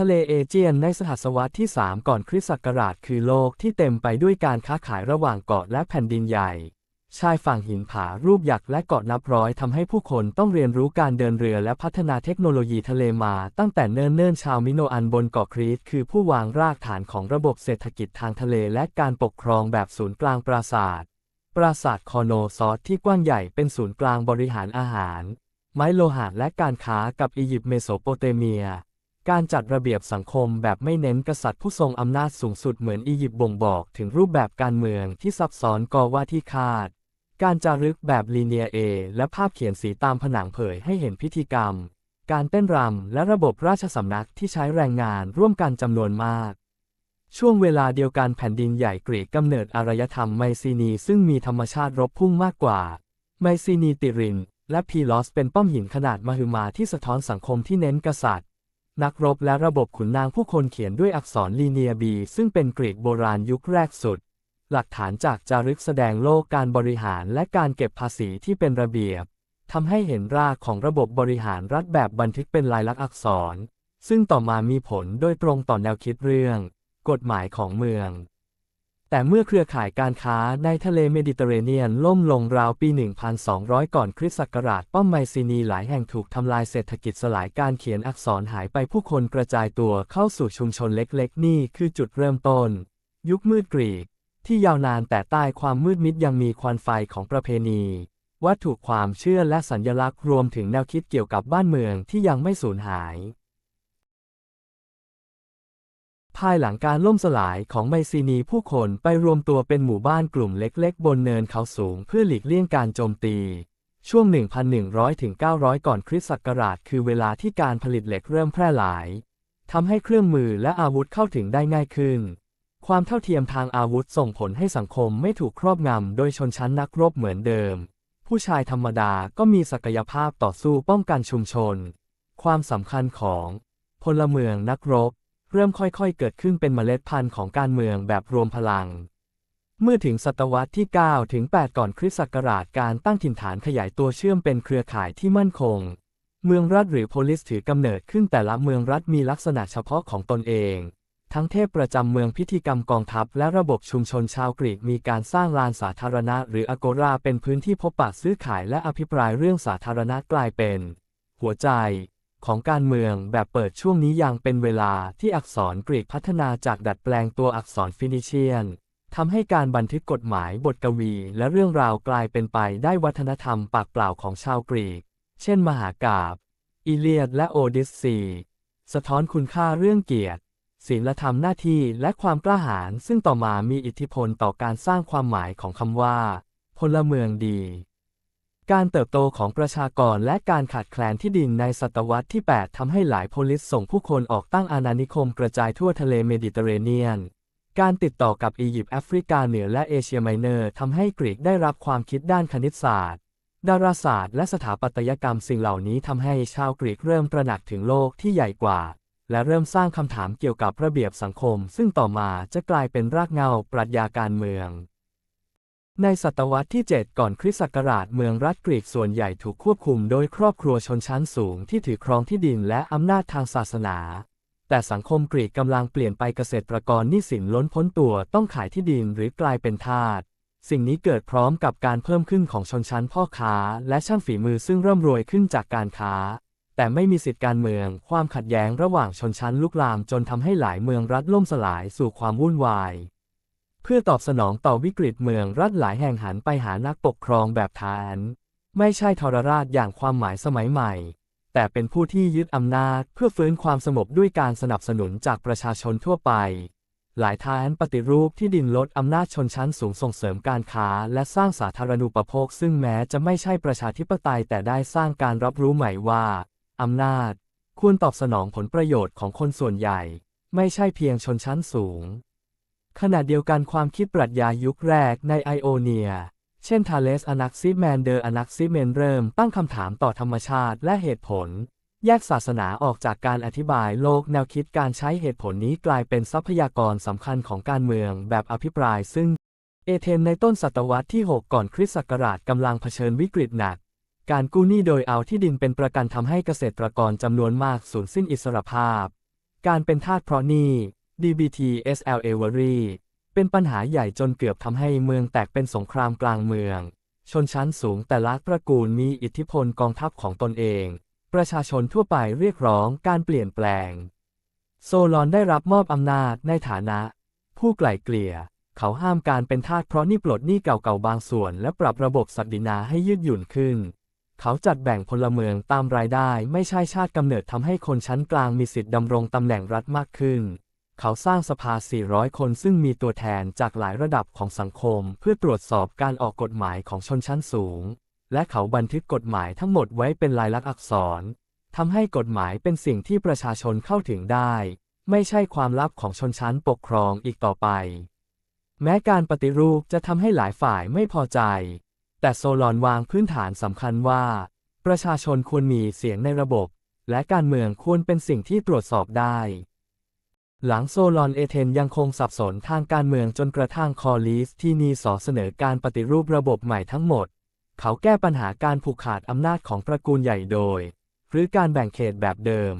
ทะเลเอเจียนในศตวรรษที่ 3 ก่อนคริสต์ศักราชคือโลกที่เต็มไปด้วยการค้าขายระหว่างเกาะและแผ่นดินใหญ่ ชายฝั่งหินผารูปหยักษ์และเกาะนับร้อยทำให้ผู้คนต้องเรียนรู้การเดินเรือและพัฒนาเทคโนโลยีทะเลมา ตั้งแต่เนิ่นๆชาวมิโนอันบนเกาะครีตคือผู้วางรากฐานของระบบเศรษฐกิจทางทะเลและการปกครองแบบศูนย์กลางปราศาสาทปราสาทคอโนซอสที่กว้างใหญ่เป็นศูนย์กลางบริหารอาหาร ไม้โลหะและการค้ากับอียิปต์เมโสโปเตเมีย การจัดระเบียบสังคมแบบไม่เน้นกษัตริย์ผู้ทรงอำนาจสูงสุดเหมือนอียิปต์บ่งบอกถึงรูปแบบการเมืองที่ซับซ้อนกอว่าที่คาด การจารึกแบบลีเนียเอและภาพเขียนสีตามผนังเผยให้เห็นพิธีกรรม การเต้นรำและระบบราชสำนักที่ใช้แรงงานร่วมกันจำนวนมาก ช่วงเวลาเดียวกันแผ่นดินใหญ่กรีกกำเนิดอารยธรรมไมซีนีซึ่งมีธรรมชาติรบพุ่งมากกว่า ไมซีนีติรินและพีลอสเป็นป้อมหินขนาดมหึมาที่สะท้อนสังคมที่เน้นกษัตริย์ นักรบและระบบขุนนางผู้คนเขียนด้วยอักษรลีเนียบี ซึ่งเป็นกรีกโบราณยุคแรกสุด หลักฐานจากจารึกแสดงโลกการบริหารและการเก็บภาษีที่เป็นระเบียบทำให้เห็นรากของระบบบริหารรัฐแบบบันทึกเป็นลายลักษณ์อักษร ซึ่งต่อมามีผลโดยตรงต่อแนวคิดเรื่อง กฎหมายของเมือง แต่เมื่อเครือข่ายการค้าในทะเลเมดิเตอร์เรเนียนล่มลงราวปี 1,200 ก่อนคริสต์ศักราช ป้อมไมซีนีหลายแห่งถูกทำลายเศรษฐกิจสลายการเขียนอักษรหายไปผู้คนกระจายตัวเข้าสู่ชุมชนเล็กๆ นี่คือจุดเริ่มต้น ยุคมืดกรีก ที่ยาวนานแต่ใต้ความมืดมิดยังมีควันไฟของประเพณี วัตถุความเชื่อและสัญญลักษณ์รวมถึงแนวคิดเกี่ยวกับบ้านเมืองที่ยังไม่สูญหาย ภายหลังการล่มสลายของไมซีนีผู้คนไปรวมตัวเป็นหมู่บ้านกลุ่มเล็กๆ บนเนินเขาสูงเพื่อหลีกเลี่ยงการโจมตี ช่วง 1,100 ถึง 900 ก่อนคริสต์ศักราช คือเวลาที่การผลิตเหล็กเริ่มแพร่หลายทำให้เครื่องมือและอาวุธเข้าถึงได้ง่ายขึ้น ความเท่าเทียมทางอาวุธส่งผลให้สังคมไม่ถูกครอบงำโดยชนชั้นนักรบเหมือนเดิม ผู้ชายธรรมดาก็มีศักยภาพต่อสู้ป้องกันชุมชน ความสำคัญของ พลเมืองนักรบ เริ่มค่อยๆ เกิดขึ้นเป็นเมล็ดพันธุ์ของการเมืองแบบรวมพลัง เมื่อถึงศตวรรษที่ 9 ถึง 8 ก่อนคริสต์ศักราชการตั้งถิ่นฐานขยายตัวเชื่อมเป็นเครือข่ายที่มั่นคง เมืองรัฐหรือโพลิสถือกำเนิดขึ้นแต่ละเมืองรัฐมีลักษณะเฉพาะของตนเอง ทั้งเทพประจำเมืองพิธีกรรมกองทัพและระบบชุมชนชาวกรีกมีการสร้างลานสาธารณะ หรืออโกราเป็นพื้นที่พบปะซื้อขายและอภิปรายเรื่องสาธารณะกลายเป็น หัวใจ ของการเมืองแบบเปิดช่วงนี้ยังเป็นเวลาที่อักษรกรีกพัฒนาจากดัดแปลงตัวอักษรฟินิเชียนทำให้การบันทึกกฎหมายบทกวี และเรื่องราวกลายเป็นไปได้วัฒนธรรมปากเปล่าของชาวกรีก เช่น มหากาบอีเลียดและโอดิสซีสะท้อนคุณค่าเรื่องเกียรติศีลธรรมหน้าที่และความกล้าหาญซึ่งต่อมามีอิทธิพลต่อการสร้างความหมายของคำว่า พลเมืองดี การเติบโตของประชากรและการขาดแคลนที่ดินในศตวรรษที่ 8 ทำให้หลายโพลิสส่งผู้คนออกตั้งอาณานิคมกระจายทั่วทะเลเมดิเตอร์เรเนียน การติดต่อกับอียิปต์แอฟริกาเหนือและเอเชียไมเนอร์ทำให้กรีกได้รับความคิดด้านคณิตศาสตร์ ดาราศาสตร์และสถาปัตยกรรมสิ่งเหล่านี้ทำให้ชาวกรีกเริ่มตระหนักถึงโลกที่ใหญ่กว่า และเริ่มสร้างคำถามเกี่ยวกับระเบียบสังคม ซึ่งต่อมาจะกลายเป็นรากเหง้าปรัชญาการเมือง ในศตวรรษที่ 7 ก่อนคริสต์ศักราชเมืองรัฐกรีกส่วนใหญ่ถูกควบคุมโดยครอบครัวชนชั้นสูงที่ถือครองที่ดินและอำนาจทางศาสนา แต่สังคมกรีกกำลังเปลี่ยนไปเกษตรกรนี้สินล้นพ้นตัวต้องขายที่ดินหรือกลายเป็นทาสสิ่งนี้เกิดพร้อมกับการเพิ่มขึ้นของชนชั้นพ่อค้า และช่างฝีมือซึ่งเริ่มรวยขึ้นจากการค้า แต่ไม่มีสิทธิการเมือง ความขัดแย้งระหว่างชนชั้นลุกลามจนทำให้หลายเมืองรัฐล่มสลายสู่ความวุ่นวาย เพื่อตอบสนองต่อวิกฤตเมืองรัฐหลายแห่งหันไปหานักปกครองแบบทาน ไม่ใช่ทรราชอย่างความหมายสมัยใหม่ แต่เป็นผู้ที่ยึดอำนาจเพื่อฟื้นความสงบด้วยการสนับสนุนจากประชาชนทั่วไป หลายทานปฏิรูปที่ดินลดอำนาจชนชั้นสูงส่งเสริมการค้า และสร้างสาธารณูปโภค ซึ่งแม้จะไม่ใช่ประชาธิปไตยแต่ได้สร้างการรับรู้ใหม่ว่าอำนาจควรตอบสนองผลประโยชน์ของคนส่วนใหญ่ ไม่ใช่เพียงชนชั้นสูง ขณะเดียวกันความคิดปรัชญายุคแรกในไอโอเนีย เช่นทาเลสอนักซิแมนเดอร์อนักซิเมนเริ่มตั้งคำถามต่อธรรมชาติและเหตุผล แยกศาสนาออกจากการอธิบายโลกแนวคิดการใช้เหตุผลนี้กลายเป็นทรัพยากรสำคัญของการเมืองแบบอภิปรายซึ่ง เอเธนในต้นศตวรรษที่ 6 ก่อนคริสต์ศักราชกำลังเผชิญวิกฤตหนัก การกู้หนี้โดยเอาที่ดินเป็นประกันทำให้เกษตรกรจำนวนมากสูญสิ้นอิสรภาพ การเป็นทาสเพราะหนี้ DBT SL Avery เป็นปัญหาใหญ่จนเกือบทำให้เมืองแตกเป็นสงครามกลางเมือง ชนชั้นสูงแต่ละตระกูลมีอิทธิพลกองทัพของตนเอง ประชาชนทั่วไปเรียกร้องการเปลี่ยนแปลง โซลอนได้รับมอบอำนาจในฐานะ ผู้ไกล่เกลี่ย เขาห้ามการเป็นทาสเพราะนี่ปลดหนี้เก่าๆบางส่วน และปรับระบบศักดินาให้ยืดหยุ่นขึ้น เขาจัดแบ่งพลเมืองตามรายได้ ไม่ใช่ชาติกำเนิดทำให้คนชั้นกลางมีสิทธิ์ดำรงตำแหน่งรัฐมากขึ้น เขาสร้างสภา 400 คนซึ่งมีตัวแทนจากหลายระดับของสังคม เพื่อตรวจสอบการออกกฎหมายของชนชั้นสูง และเขาบันทึกกฎหมายทั้งหมดไว้เป็นลายลักษณ์อักษรทำให้กฎหมายเป็นสิ่งที่ประชาชนเข้าถึงได้ ไม่ใช่ความลับของชนชั้นปกครองอีกต่อไป แม้การปฏิรูปจะทำให้หลายฝ่ายไม่พอใจ แต่โซลอนวางพื้นฐานสำคัญว่า ประชาชนควรมีเสียงในระบบ และการเมืองควรเป็นสิ่งที่ตรวจสอบได้ หลังโซลอนเอเธนยังคงสับสนทางการเมืองจนกระทั่งคอลิสที่นีสอเสนอการปฏิรูประบบใหม่ทั้งหมด เขาแก้ปัญหาการผูกขาดอำนาจของตระกูลใหญ่โดย หรือการแบ่งเขตแบบเดิม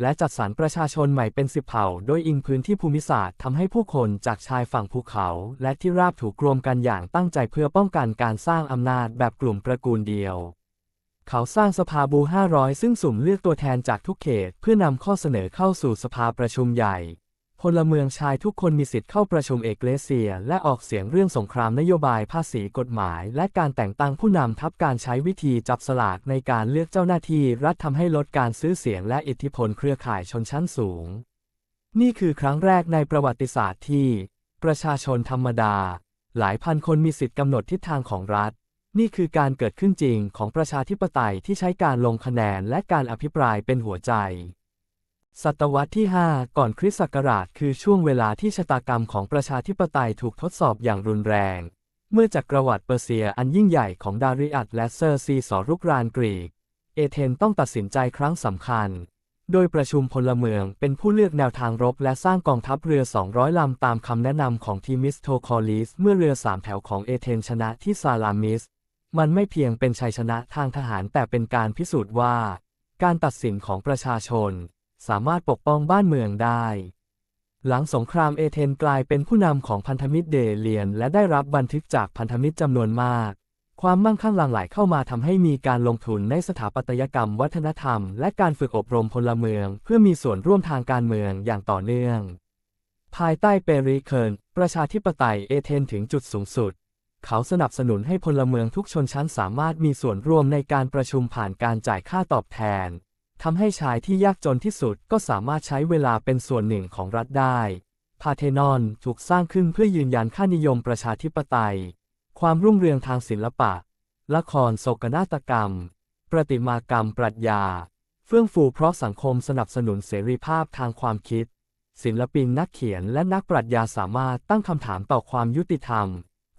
และจัดสรรประชาชนใหม่เป็นสิบเผ่า โดยอิงพื้นที่ภูมิศาสตร์ทำให้ผู้คนจากชายฝั่งภูเขา และที่ราบถูกรวมกันอย่างตั้งใจเพื่อป้องกันการสร้างอำนาจแบบกลุ่มตระกูลเดียวเขาสร้างสภาบู 500 ซึ่งสุ่มเลือกตัวแทนจากทุกเขต เพื่อนำข้อเสนอเข้าสู่สภาประชุมใหญ่ พลเมืองชายทุกคนมีสิทธิ์เข้าประชุมเอกเลเซีย และออกเสียงเรื่องสงครามนโยบายภาษีกฎหมาย และการแต่งตั้งผู้นำทัพการใช้วิธีจับสลากในการเลือกเจ้าหน้าที่รัฐทำให้ลดการซื้อเสียงและอิทธิพลเครือข่ายชนชั้นสูง นี่คือครั้งแรกในประวัติศาสตร์ที่ ประชาชนธรรมดา หลายพันคนมีสิทธิ์กำหนดทิศทางของรัฐ นี่คือการเกิดขึ้นจริงของประชาธิปไตยที่ใช้การลงคะแนนและการอภิปรายเป็นหัวใจ ศตวรรษที่ 5 ก่อนคริสต์ศักราชคือช่วงเวลาที่ชะตากรรมของประชาธิปไตยถูกทดสอบอย่างรุนแรง เมื่อจักรวรรดิเปอร์เซียอันยิ่งใหญ่ของดาริอัตและเซอร์ซีสอรุกรานกรีก เอเธนต้องตัดสินใจครั้งสำคัญ โดยประชุมพลเมืองเป็นผู้เลือกแนวทางรบและสร้างกองทัพเรือ 200 ลำตามคำแนะนำของทีมิสโทคอลิส เมื่อเรือสามแถวของเอเธนชนะที่ซาลามิส มันไม่เพียงเป็นชัยชนะทางทหารแต่เป็นการพิสูจน์ว่า การตัดสินของประชาชน สามารถปกป้องบ้านเมืองได้ หลังสงครามเอเธนกลายเป็นผู้นำของพันธมิตรเดเลียน และได้รับบันทึกจากพันธมิตรจำนวนมาก ความมั่งคั่งหลั่งไหลเข้ามาทำให้มีการลงทุนในสถาปัตยกรรมวัฒนธรรม และการฝึกอบรมพลเมือง เพื่อมีส่วนร่วมทางการเมืองอย่างต่อเนื่อง ภายใต้เปริเคิร์นประชาธิปไตยเอเธนถึงจุดสูงสุดเขาสนับสนุนให้พลเมืองทุกชนชั้นสามารถมีส่วนร่วมในการประชุมผ่านการจ่ายค่าตอบแทน ทำให้ชายที่ยากจนที่สุดก็สามารถใช้เวลาเป็นส่วนหนึ่งของรัฐได้ พาเทนอนถูกสร้างขึ้นเพื่อยืนยันค่านิยมประชาธิปไตย ความรุ่งเรืองทางศิลปะ ละครโศกนาฏกรรม ประติมากรรมปรัชญา เฟื่องฟูเพราะสังคมสนับสนุนเสรีภาพทางความคิด ศิลปินนักเขียนและนักปรัชญาสามารถตั้งคำถามต่อความยุติธรรม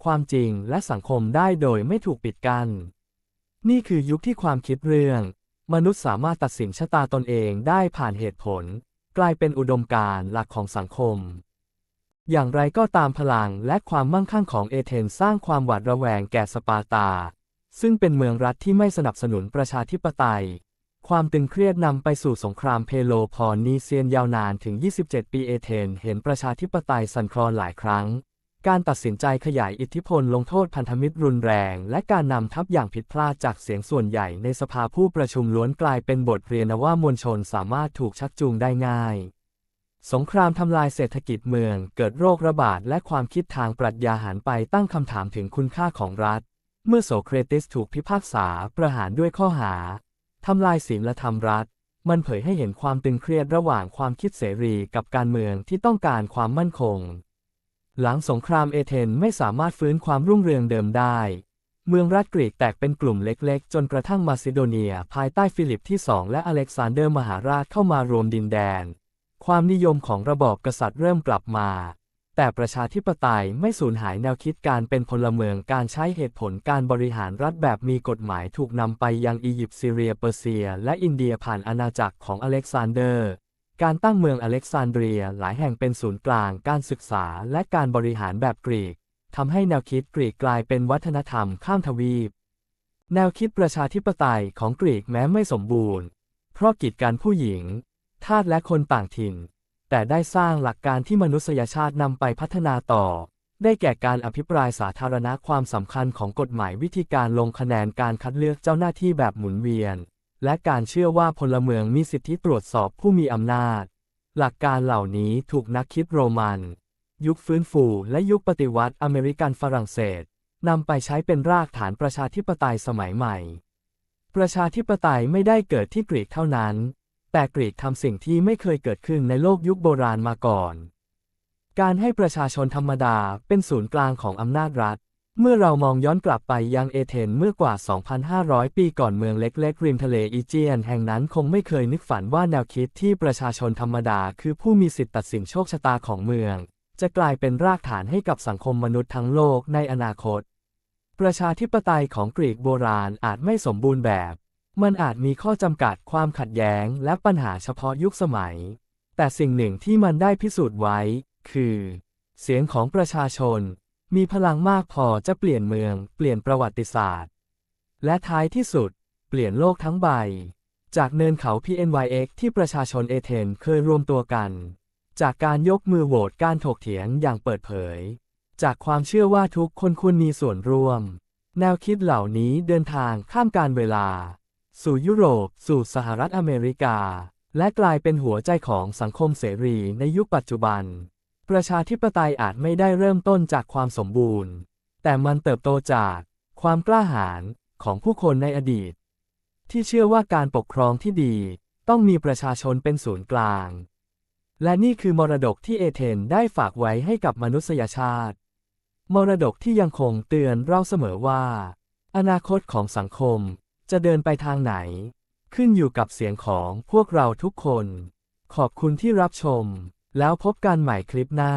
ความจริงและสังคมได้โดยไม่ถูกปิดกัน้นนี่คือยุคที่ความคิดเรื่อง มนุษย์สามารถตัดสินชะตาตนเองได้ผ่านเหตุผล กลายเป็นอุดมการณ์หลักของสังคม อย่างไรก็ตามพลังและความมั่งคั่งของเอเธนสร้างความหวาดระแวงแก่สปาร์ตา ซึ่งเป็นเมืองรัฐที่ไม่สนับสนุนประชาธิปไตย ความตึงเครียดนำไปสู่สงครามเพโลพอนีเซียนยาวนานถึง 27 ปีเอเธนเห็นประชาธิปไตยสั่นคลอนหลายครั้ง การตัดสินใจขยายอิทธิพลลงโทษพันธมิตรรุนแรง และการนำทัพอย่างผิดพลาดจากเสียงส่วนใหญ่ในสภาผู้ประชุมล้วนกลายเป็นบทเรียนว่ามวลชนสามารถถูกชักจูงได้ง่าย สงครามทำลายเศรษฐกิจเมือง เกิดโรคระบาดและความคิดทางปรัชญาหันไปตั้งคำถามถึงคุณค่าของรัฐ เมื่อโสเครติสถูกพิพากษาประหารด้วยข้อหาทำลายศีลธรรมรัฐ มันเผยให้เห็นความตึงเครียดระหว่างความคิดเสรีกับการเมืองที่ต้องการความมั่นคง หลังสงครามเอเธนไม่สามารถฟื้นความรุ่งเรืองเดิมได้ เมืองรัฐกรีกแตกเป็นกลุ่มเล็กๆ จนกระทั่งมาซิโดเนีย ภายใต้ฟิลิปที่สองและอเล็กซานเดอร์มหาราชเข้ามารวมดินแดน ความนิยมของระบอบกษัตริย์เริ่มกลับมา แต่ประชาธิปไตยไม่สูญหายแนวคิดการเป็นพลเมืองการใช้เหตุผลการบริหารรัฐแบบมีกฎหมายถูกนำไปยังอียิปต์ซีเรียเปอร์เซีย และอินเดียผ่านอาณาจักรของอเล็กซานเดอร์ การตั้งเมืองอเล็กซานเดรียหลายแห่งเป็นศูนย์กลาง การศึกษาและการบริหารแบบกรีกทำให้แนวคิดกรีกกลายเป็นวัฒนธรรมข้ามทวีป แนวคิดประชาธิปไตยของกรีกแม้ไม่สมบูรณ์ เพราะกีดกันผู้หญิง ทาสและคนต่างถิ่น แต่ได้สร้างหลักการที่มนุษยชาตินำไปพัฒนาต่อ ได้แก่การอภิปรายสาธารณะความสำคัญของกฎหมายวิธีการลงคะแนนการคัดเลือกเจ้าหน้าที่แบบหมุนเวียน และการเชื่อว่าพลเมืองมีสิทธิตรวจสอบผู้มีอำนาจ หลักการเหล่านี้ถูกนักคิดโรมัน ยุคฟื้นฟูและยุคปฏิวัติอเมริกันฝรั่งเศสนำไปใช้เป็นรากฐานประชาธิปไตยสมัยใหม่ ประชาธิปไตยไม่ได้เกิดที่กรีกเท่านั้น แต่กรีกทำสิ่งที่ไม่เคยเกิดขึ้นในโลกยุคโบราณมาก่อน การให้ประชาชนธรรมดาเป็นศูนย์กลางของอำนาจรัฐ เมื่อเรามองย้อนกลับไปยังเอเธนเมื่อกว่า 2,500 ปีก่อนเมืองเล็กๆ ริมทะเลอีเจียน แห่งนั้นคงไม่เคยนึกฝันว่าแนวคิดที่ประชาชนธรรมดา คือผู้มีสิทธิตัดสินโชคชะตาของเมือง จะกลายเป็นรากฐานให้กับสังคมมนุษย์ทั้งโลกในอนาคต ประชาธิปไตยของกรีกโบราณอาจไม่สมบูรณ์แบบ มันอาจมีข้อจำกัดความขัดแย้ง และปัญหาเฉพาะยุคสมัย แต่สิ่งหนึ่งที่มันได้พิสูจน์ไว้ คือ เสียงของประชาชน มีพลังมากพอจะเปลี่ยนเมือง เปลี่ยนประวัติศาสตร์ และท้ายที่สุด เปลี่ยนโลกทั้งใบ จากเนินเขา PNYX ที่ประชาชนเอเธนเคยรวมตัวกัน จากการยกมือโหวตการถกเถียงอย่างเปิดเผย จากความเชื่อว่าทุกคนควรมีส่วนร่วม แนวคิดเหล่านี้เดินทางข้ามการเวลา สู่ยุโรป สู่สหรัฐอเมริกา และกลายเป็นหัวใจของสังคมเสรีในยุคปัจจุบัน ประชาธิปไตยอาจไม่ได้เริ่มต้นจากความสมบูรณ์ แต่มันเติบโตจากความกล้าหาญของผู้คนในอดีต ที่เชื่อว่าการปกครองที่ดีต้องมีประชาชนเป็นศูนย์กลาง และนี่คือมรดกที่เอเธนได้ฝากไว้ให้กับมนุษยชาติ มรดกที่ยังคงเตือนเราเสมอว่า อนาคตของสังคมจะเดินไปทางไหน ขึ้นอยู่กับเสียงของพวกเราทุกคน ขอบคุณที่รับชม แล้วพบกันใหม่คลิปหน้า